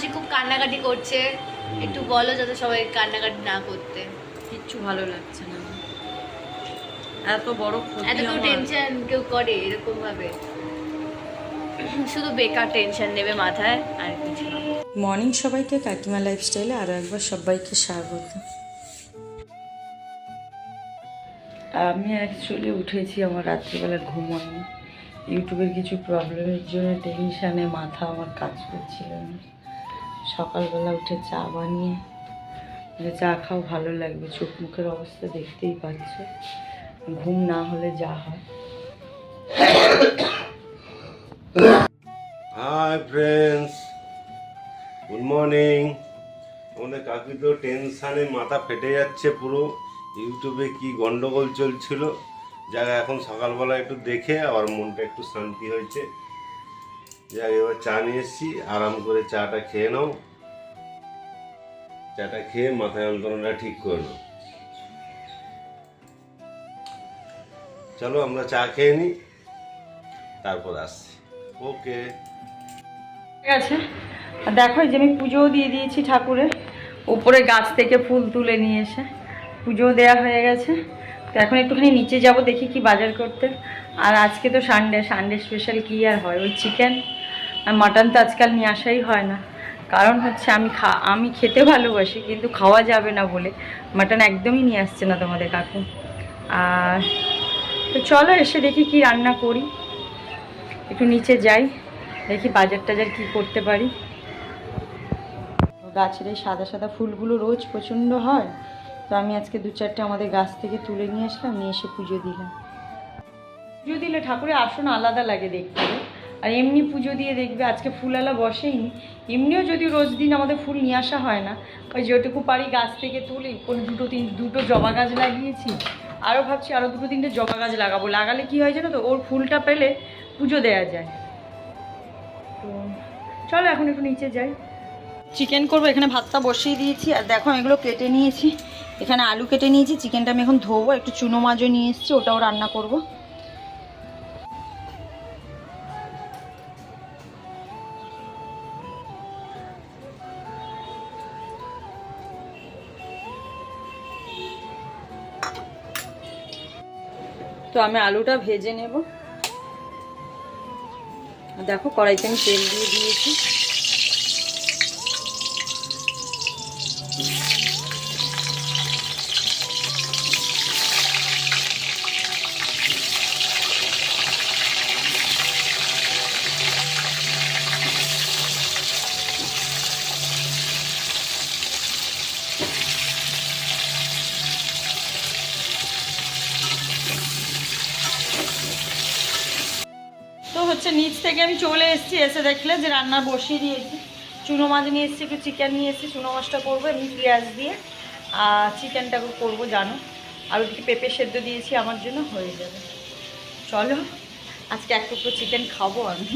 মাসি খুব কান্নাকাটি করছে। একটু বলো যাতে সবাই কান্নাকাটি না করতে। কিচ্ছু ভালো লাগছে না। এত বড় এত কেউ টেনশন কেউ করে এরকম ভাবে। শুধু বেকার টেনশন নেবে মাথায় আর কিছু মর্নিং সবাইকে কাকিমা লাইফস্টাইলে আরও একবার সবাইকে স্বাগত। আমি অ্যাকচুয়ালি উঠেছি আমার রাত্রিবেলা ঘুম হয়নি ইউটিউবের কিছু প্রবলেমের জন্য টেনশানে মাথা আমার কাজ করছিল না। সকালবেলা উঠে চা বানিয়ে মানে চা খাও, ভালো লাগবে। চোখ মুখের অবস্থা দেখতেই পাচ্ছ। ঘুম না হলে যা হয়। হাই ফ্রেন্ডস গুড মর্নিং আমাদের কাকি তো টেনশানে মাথা ফেটে যাচ্ছে পুরো। ইউটিউবে কি গন্ডগোল চলছিল? যাক, এখন সকালবেলা একটু দেখে আবার মনটা একটু শান্তি হয়েছে। যাক, এবার চা নিয়ে এসেছি। আরাম করে চাটা খেয়ে নাও। চাটা খেয়ে মাথা যন্ত্রণাটা ঠিক করে নাও। চলো, আমরা চা খেয়ে নিই তারপর আসছি। ওকে। ঠিক আছে। আর দেখো যে আমি পুজোও দিয়ে দিয়েছি ঠাকুরের। উপরে গাছ থেকে ফুল তুলে নিয়ে এসে পুজোও দেওয়া হয়ে গেছে। তো এখন একটুখানি নিচে যাব, দেখি কি বাজার করতে। আর আজকে তো সানডে সানডে স্পেশাল কি আর হয়? ওই চিকেন আর মাটন তো আজকাল নিয়ে আসাই হয় না। কারণ হচ্ছে আমি খা, আমি খেতে ভালোবাসি, কিন্তু খাওয়া যাবে না বলে মাটন একদমই নিয়ে আসছে না তোমাদের কাকু। আর তো চলো এসে দেখি কি রান্না করি। একটু নিচে যাই, দেখি বাজার টাজার কি করতে পারি। গাছের এই সাদা সাদা ফুলগুলো রোজ প্রচণ্ড হয়, তো আমি আজকে দু চারটে আমাদের গাছ থেকে তুলে নিয়ে আসলাম, নিয়ে এসে পুজো দিলাম। পুজো দিলে ঠাকুরের আসন আলাদা লাগে দেখতে। আর এমনি পুজো দিয়ে দেখবে, আজকে ফুলালা বসেইনি এমনিও যদি রোজ দিন আমাদের ফুল নিয়ে আসা হয় না, ওই যেটুকু পারি গাছ থেকে তুলি, কোনো দুটো তিন, দুটো জবা গাছ লাগিয়েছি আরও ভাবছি আরও দুটো তিনটে জবা গাছ লাগাবো। লাগালে কি হয় জানো তো, ওর ফুলটা পেলে পুজো দেওয়া যায়। তো চলো এখন একটু নিচে যাই। চিকেন করব, এখানে ভাতটা বসিয়ে দিয়েছি। আর দেখো আমি এগুলো কেটে নিয়েছি। এখানে আলু কেটে নিয়েছি, চিকেনটা আমি এখন ধোবো, একটু চুনো মাছও নিয়ে এসেছি, ওটাও রান্না করব। তো আমি আলুটা ভেজে নেব। দেখো কড়াইতে আমি তেল দিয়ে দিয়েছি। নিচ থেকে আমি চলে এসেছি, এসে দেখলে যে রান্না বসিয়ে দিয়েছি। চুনো মাছ নিয়ে এসেছি, একটু চিকেন নিয়ে এসেছি, চুনো মাছটা করব, এমনি পেঁয়াজ দিয়ে। আর চিকেনটা করব, জানো? আর ওদিকে পেঁপে সেদ্ধ দিয়েছি, আমার জন্য হয়ে যাবে। চলো, আজকে এক টুকরো চিকেন খাব আমি।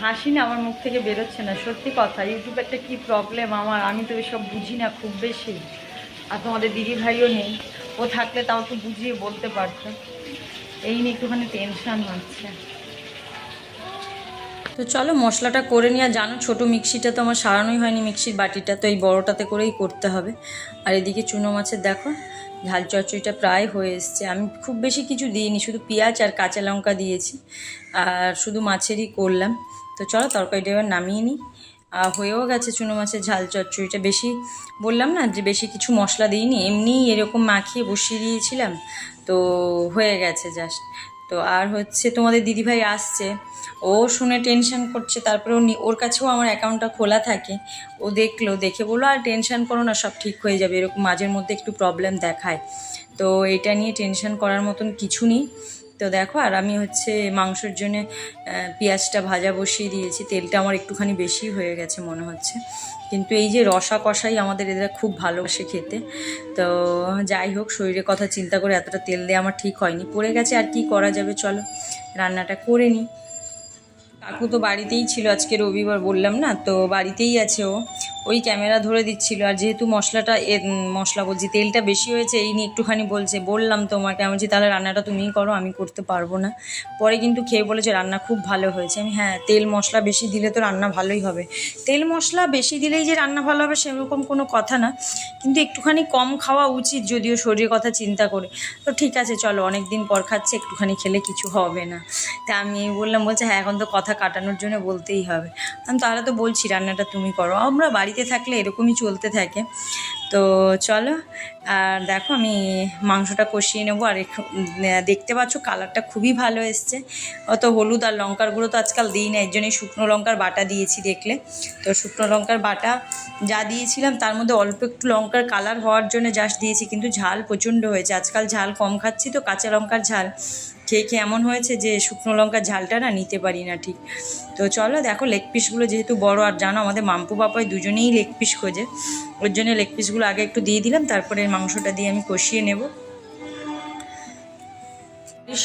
হাসি না আমার মুখ থেকে বেরোচ্ছে না, সত্যি কথা। ইউটিউবে একটা কী প্রবলেম আমার, আমি তো এসব বুঝি না খুব বেশি। আর তোমাদের দিদি ভাইও নেই, ও থাকলে তাও একটু বুঝিয়ে বলতে পারতো। এই নিয়ে একটুখানি টেনশন হচ্ছে। তো চলো, মশলাটা করে নিয়ে জানো ছোটো মিক্সিটা তো আমার সারানোই হয়নি মিক্সির বাটিটা, তো এই বড়টাতে করেই করতে হবে। আর এদিকে চুনো মাছের দেখো, ঝাল চচ্চড়িটা প্রায় হয়ে এসছে। আমি খুব বেশি কিছু দিইনি, শুধু পেঁয়াজ আর কাঁচা লঙ্কা দিয়েছি, আর শুধু মাছেরই করলাম। তো চলো, তরকারিটা এবার নামিয়ে নিই। হয়েও গেছে চুনো মাছের ঝাল চচ্চড়িটা। বেশি বললাম না যে বেশি কিছু মশলা দিইনি এমনি এরকম মাখিয়ে বসিয়ে দিয়েছিলাম। তো হয়ে গেছে জাস্ট তো আর হচ্ছে তোমাদের দিদিভাই আসছে, ও শুনে টেনশন করছে তারপরে ওর কাছেও আমার অ্যাকাউন্টটা খোলা থাকে। ও দেখল, দেখে বলল, আর টেনশন করো না, সব ঠিক হয়ে যাবে। এরকম মাঝের মধ্যে একটু প্রবলেম দেখায়। তো এটা নিয়ে টেনশন করার মতন কিছু নেই। তো দেখো, আর আমি হচ্ছে মাংসের জন্য পেঁয়াজটা ভাজা বসিয়ে দিয়েছি। তেলটা আমার একটুখানি বেশি হয়ে গেছে মনে হচ্ছে। কিন্তু এই যে রসা কষাই আমাদের এদের খুব ভালোবাসে খেতে। তো যাই হোক, শরীরের কথা চিন্তা করে এতটা তেল দেওয়া আমার ঠিক হয়নি। পড়ে গেছে, আর কি করা যাবে চলো, রান্নাটা করে নিই। কাকু তো বাড়িতেই ছিল, আজকে রবিবার বললাম না, তো বাড়িতেই আছে ও। ওই ক্যামেরা ধরে দিচ্ছিল। আর যেহেতু মশলাটা মশলা বলছি, তেলটা বেশি হয়েছে, এই নিয়ে একটুখানি বলছে, বললাম তোমাকে, আমি বলছি, তাহলে রান্নাটা তুমিই করো, আমি করতে পারব না। পরে কিন্তু খেয়ে বলেছে, রান্না খুব ভালো হয়েছে। আমি হ্যাঁ তেল মশলা বেশি দিলে তো রান্না ভালোই হবে। তেল মশলা বেশি দিলেই যে রান্না ভালো হবে সেরকম কোনো কথা না, কিন্তু একটুখানি কম খাওয়া উচিত যদিও শরীরের কথা চিন্তা করে। তো ঠিক আছে, চলো অনেক দিন পর খাচ্ছে, একটুখানি খেলে কিছু হবে না। তা আমি বললাম, বলছে হ্যাঁ এখন তো কথা কাটানোর জন্য বলতেই হবে। আমি, তাহলে তো বলছি, রান্নাটা তুমি করো। আমরা বাড়িতে থাকলে এরকমই চলতে থাকে। তো চলো আর দেখো, আমি মাংসটা কষিয়ে নেব। আর দেখতে পাচ্ছ, কালারটা খুবই ভালো এসছে। অত হলুদ আর লঙ্কার গুঁড়ো তো আজকাল দিই না, এর জন্যই শুকনো লঙ্কার বাটা দিয়েছি দেখলে। তো শুকনো লঙ্কার বাটা যা দিয়েছিলাম, তার মধ্যে অল্প একটু লঙ্কার কালার হওয়ার জন্য জাস্ট দিয়েছি, কিন্তু ঝাল প্রচণ্ড হয়েছে। আজকাল ঝাল কম খাচ্ছি তো, কাঁচা লঙ্কার ঝাল। খেয়ে খেয়ে এমন হয়েছে যে, শুকনো লঙ্কার ঝালটা না নিতে পারি না ঠিক। তো চলো, দেখো লেগ পিসগুলো যেহেতু বড়, আর জানো, আমাদের মাম্পু বাপাই দুজনেই লেগ পিস খোঁজে। ওর জন্য লেগ পিসগুলো আগে একটু দিয়ে দিলাম, তারপরে মাংসটা দিয়ে আমি কষিয়ে নেব।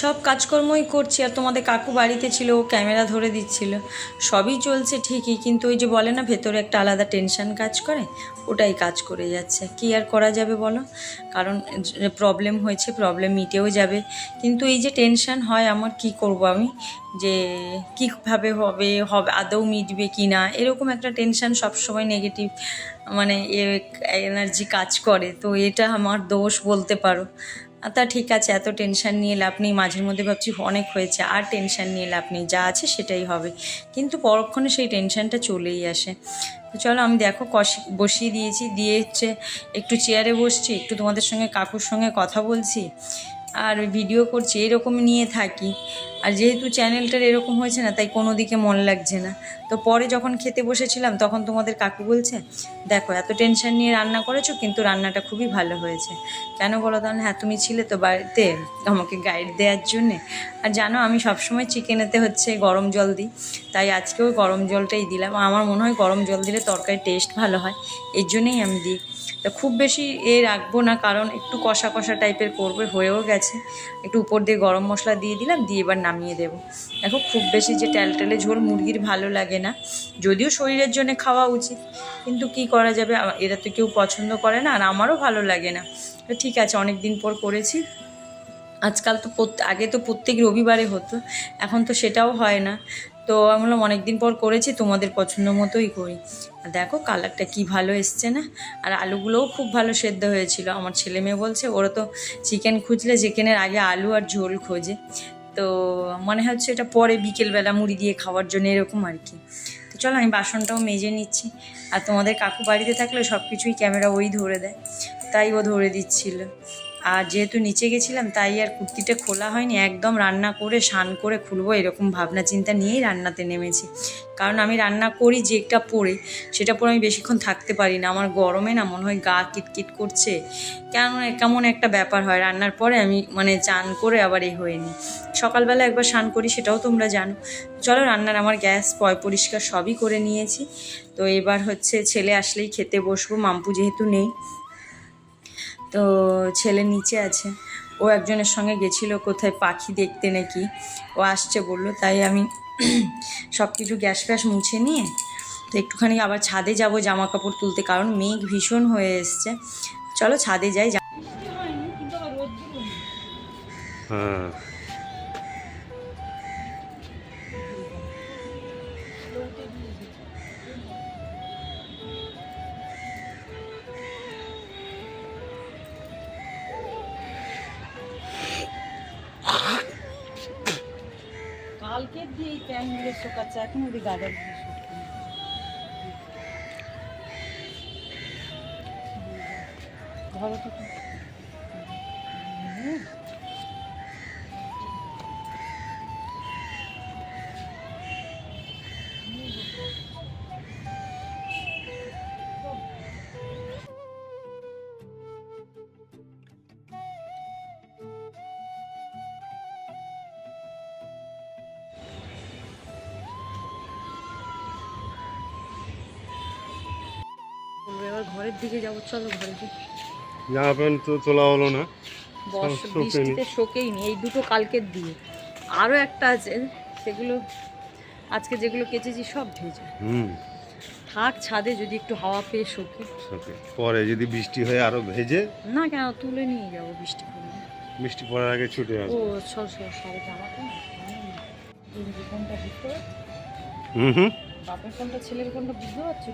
সব কাজকর্মই করছি আর তোমাদের কাকু বাড়িতে ছিল, ও ক্যামেরা ধরে দিচ্ছিল। সবই চলছে ঠিকই, কিন্তু ওই যে বলে না, ভেতরে একটা আলাদা টেনশান কাজ করে, ওটাই কাজ করে যাচ্ছে। কি আর করা যাবে বলো? কারণ প্রবলেম হয়েছে প্রবলেম মিটেও যাবে। কিন্তু এই যে টেনশান হয়, আমার কি করব আমি? যে কীভাবে হবে হবে, আদৌ মিটবে কি না? এরকম একটা টেনশন সবসময় নেগেটিভ মানে এনার্জি কাজ করে। তো এটা আমার দোষ বলতে পারো। তা ঠিক আছে, এত টেনশান নিয়ে লাভ নেই। মাঝের মধ্যে ভাবছি, অনেক হয়েছে, আর টেনশান নিয়ে লাভ নেই, যা আছে সেটাই হবে। কিন্তু পরক্ষণে সেই টেনশানটা চলেই আসে। তো চলো, আমি দেখো, কষি, বসিয়ে দিয়েছি, দিয়ে হচ্ছে একটু চেয়ারে বসছি, একটু তোমাদের সঙ্গে, কাকুর সঙ্গে কথা বলছি, আর ভিডিও করছি, এরকম নিয়ে থাকি। আর যেহেতু চ্যানেলটার এরকম হয়েছে না, তাই কোনো দিকে মন লাগছে না। তো পরে যখন খেতে বসেছিলাম, তখন তোমাদের কাকু বলছে, দেখো, এত টেনশন নিয়ে রান্না করেছ, কিন্তু রান্নাটা খুবই ভালো হয়েছে। কেন বলো তখন হ্যাঁ তুমি ছিলে তো বাড়িতে আমাকে গাইড দেওয়ার জন্যে। আর জানো, আমি সবসময় চিকেনেতে হচ্ছে গরম জল দিই, তাই আজকেও গরম জলটাই দিলাম। আমার মনে হয় গরম জল দিলে তরকারি টেস্ট ভালো হয় এর জন্যেই আমি দিই। তো খুব বেশি এ রাখব না, কারণ একটু কষা কষা টাইপের করবে, হয়েও গেছে। একটু উপর দিয়ে গরম মশলা দিয়ে দিলাম, দিয়ে এবার নামিয়ে দেবো। দেখো, খুব বেশি যে টেলটেলে ঝোল মুরগির ভালো লাগে না। যদিও শরীরের জন্য খাওয়া উচিত, কিন্তু কি করা যাবে? এরা তো কেউ পছন্দ করে না, আর আমারও ভালো লাগে না। ঠিক আছে অনেক দিন পর করেছি। আজকাল তো আগে তো প্রত্যেক রবিবারে হতো, এখন তো সেটাও হয় না। তো আমি বললাম অনেক দিন পর করেছি, তোমাদের পছন্দ মতোই করি। আর দেখো, কালারটা কি ভালো এসছে না? আর আলুগুলোও খুব ভালো সেদ্ধ হয়েছিল। আমার ছেলে মেয়ে বলছে, ওরা তো চিকেন খুঁজলে চিকেনের আগে আলু আর ঝোল খোঁজে। তো মনে হচ্ছে এটা পরে বিকেলবেলা মুড়ি দিয়ে খাওয়ার জন্য এরকম আর কি। তো চলো, আমি বাসনটাও মেজে নিচ্ছি। আর তোমাদের কাকু বাড়িতে থাকলে সব কিছুই ক্যামেরা ওই ধরে দেয়। তাই ও ধরে দিচ্ছিল। আর যেহেতু নিচে গেছিলাম, তাই আর কুর্তিটা খোলা হয়নি। একদম রান্না করে, স্নান করে খুলবো, এরকম ভাবনা চিন্তা নিয়েই রান্নাতে নেমেছি। কারণ আমি রান্না করি যেটা পরে, সেটা পরে আমি বেশিক্ষণ থাকতে পারি না। আমার গরমে না মনে হয় গা কিটকিট করছে। কেমন কেমন একটা ব্যাপার হয়, রান্নার পরে আমি মানে চান করে আবার এই হয়ে নিই। সকালবেলা একবার স্নান করি, সেটাও তোমরা জানো। চলো রান্নার আমার গ্যাস, পয় পরিষ্কার সবই করে নিয়েছি। তো এবার হচ্ছে ছেলে আসলেই খেতে বসবো, মাম্পু যেহেতু নেই। তো ছেলে নিচে আছে। ও একজনের সঙ্গে গেছিল কোথায় পাখি দেখতে নাকি। ও আসছে বলল তাই আমি সব কিছু গ্যাস ফ্যাস মুছে নিয়ে তো একটুখানি আবার ছাদে যাব জামা কাপড় তুলতে কারণ মেঘ ভীষণ হয়ে এসছে। চলো ছাদে যাই হ্যাঁ। কালকে দিয়ে এই প্যান্টগুলো শোকাচ্ছে এখন ওই গার্ডার দিয়ে ধরো তো ঘরের দিকে যাব চলো ঘরে জামা প্যান্ট তো তোলা হলো না। বর্ষ বৃষ্টিতে শোকেই নি এই দুটো কালকের দিয়ে। আরও একটা আছে সেগুলো আজকে যেগুলো কেচেছি সব ভেজা। হুম। থাক ছাদে যদি একটু হাওয়া পেয়ে শুকে। পরে যদি বৃষ্টি হয়ে আরও ভেজে না কেন তুলে নিয়ে যাব বৃষ্টি পড়লে। বৃষ্টি পড়ার আগে ছুটে ও আসবে সর সর জামাটা কোনটা বুঝতে পারছ? হুম হুম। বাপের কোনটা ছেলের কোনটা বুঝতে পারছ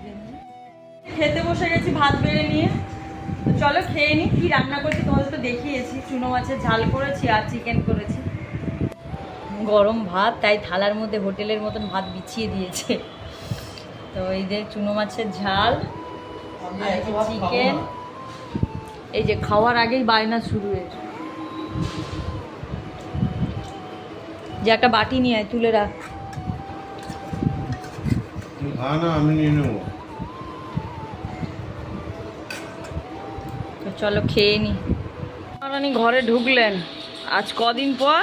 খেতে বসে গেছি ভাত বেড়ে নিয়ে। তো চলো খেয়ে নি কি রান্না করেছি তোমাদের তো দেখিয়েছি। চুনো মাছের ঝাল করেছি আর চিকেন করেছি। গরম ভাত তাই থালার মধ্যে হোটেলের মতন ভাত বিছিয়ে দিয়েছে। তো এই যে চুনো মাছের ঝাল আর চিকেন এই যে খাওয়ার আগেই বায়না শুরু হয়েছে যে একটা বাটি নিয়ে তুলে রাখ। না আমি নিয়ে নেব। তো চলো খেয়ে নি। রানী ঘরে ঢুকলেন। আজ কদিন পর?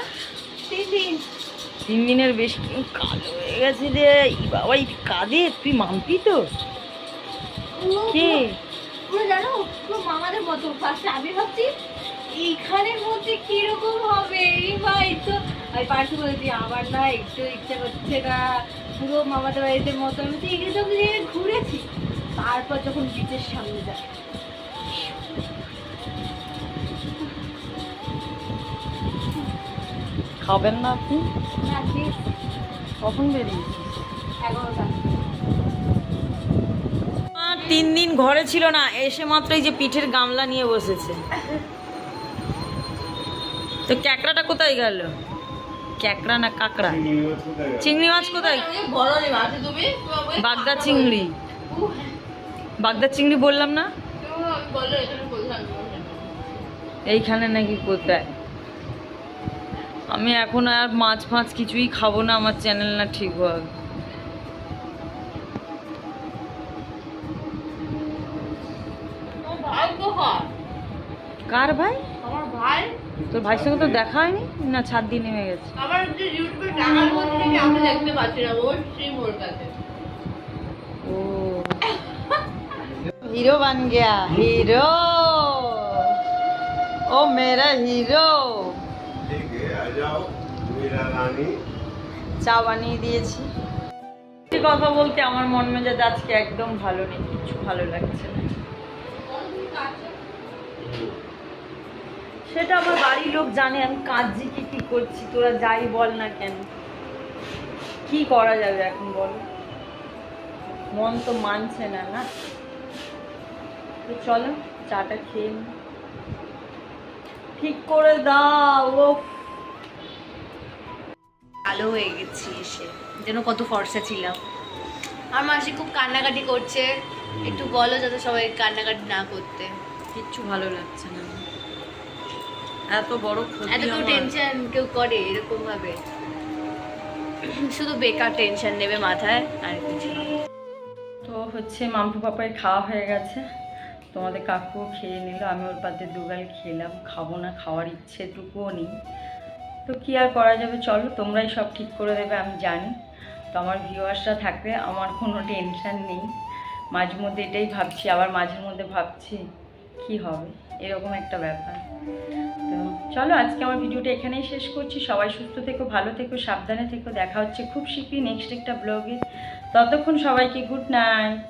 তিন দিনের বেশি কালো হয়ে গেছে রে। বাবা এই কাঁদে তুই মাম্পি তো। কে? পুরো জানো পুরো মামাদের মতো। ফার্স্টে আমি ভাবছি এইখানের মধ্যে কীরকম হবে? এই ভাই তো আমি পার্থ বলেছি আমার না একটু ইচ্ছা করছে না। পুরো মামাদের বাড়িতে মতো। আমি তো ঘুরেছি। তারপর যখন বিচের সামনে যায় খাবেন না আপনি? কখন বেরিয়েছিস তিন দিন ঘরে ছিল না এসে মাত্রই যে পিঠের গামলা নিয়ে বসেছে। তো ক্যাকড়াটা কোথায় গেল? ক্যাকড়া না কাকড়া? চিংড়ি মাছ কোথায়? বাগদা চিংড়ি। বাগদা চিংড়ি বললাম না? এইখানে নাকি কোথায়? আমি এখন আর মাছ ফাছ কিছুই খাবো না আমার চ্যানেল না ঠিক হবে ভাই তো হয় কার ভাই আমার ভাই তোর ভাইয়ের সঙ্গে তো দেখা হয়নি না ছাদ দিয়ে নেমে গেছে আমার যে ইউটিউবে টাকার মধ্যে থেকে আমি দেখতে পাচ্ছি না ওর সেই মোর কাছে ओ हीरो बन गया हीरो ओ मेरा हीरो চা বানিয়ে দিয়েছি। কথা বলতে আমার মন মেজাজ আজকে একদম ভালো নেই কিছু ভালো লাগছে সেটা আমার বাড়ির লোক জানে, আমি কাজই কি কি করছি, তোরা যাই বল না কেন? কি করা যাবে এখন বল? মন তো মানছে না না? তো চলো, চাটা খেয়ে ঠিক করে দাও ও কালো হয়ে গেছি এসে। যেন কত ফর্সা ছিলাম। আর মাসি খুব কান্নাকাটি করছে। একটু বলো যাতে সবাই কান্নাকাটি না করতে। কিচ্ছু ভালো লাগছে না। এত বড় এত কেউ টেনশন কেউ করে এরকম ভাবে শুধু বেকার টেনশন নেবে মাথায় আর কিছু তো হচ্ছে মাম্পু পাপায় খাওয়া হয়ে গেছে। তোমাদের কাকুও খেয়ে নিল আমি ওর পাতে দুগাল খেলাম। খাব না খাওয়ার ইচ্ছেটুকুও নেই। তো কি আর করা যাবে? চলো, তোমরাই সব ঠিক করে দেবে, আমি জানি। তো আমার ভিউয়ার্সরা থাকলে আমার কোনো টেনশান নেই। মাঝে মধ্যে এটাই ভাবছি, আবার মাঝে মধ্যে ভাবছি, কি হবে? এরকম একটা ব্যাপার। তো চলো, আজকে আমার ভিডিওটা এখানেই শেষ করছি। সবাই সুস্থ থেকো, ভালো থেকো, সাবধানে থেকো। দেখা হচ্ছে খুব শীঘ্রই নেক্সট একটা ব্লগে ততক্ষণ সবাইকে গুড নাইট